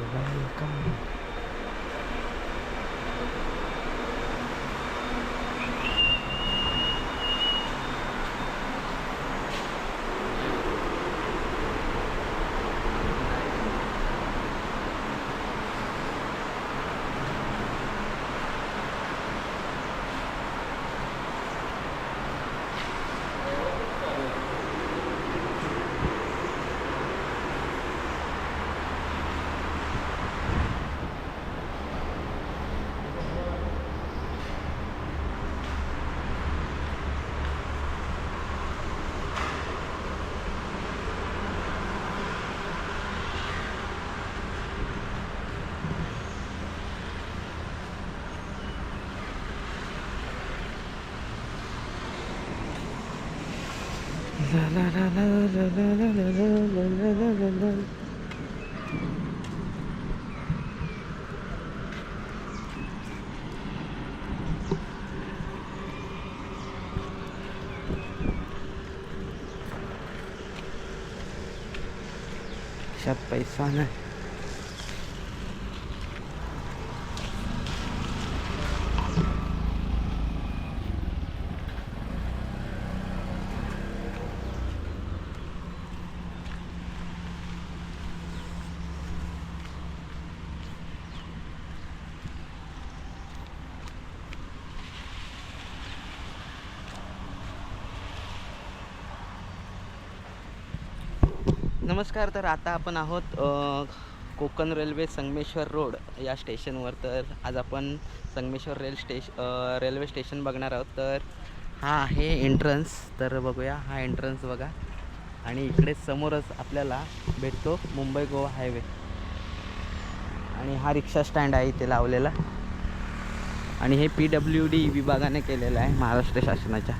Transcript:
Welcome. 啦啦啦啦啦啦啦啦啦啦啦啦啦啦北 नमस्कार तर आता आपण आहोत कोकण रेल्वे संगमेश्वर रोड या स्टेशनवर. तर आज आपण Sangameshwar rail station railway station बघणार आहोत. तर हा आहे एंट्रन्स तर बघूया हा एंट्रन्स बघा. आणि इकडे समोरच आपल्याला भेटतो मुंबई गोवा हायवे. आणि हा रिक्षा स्टँड आहे इथे लावलेला. आणि हे पी डब्ल्यू डी विभागाने केलेलं आहे महाराष्ट्र शासनाच्या.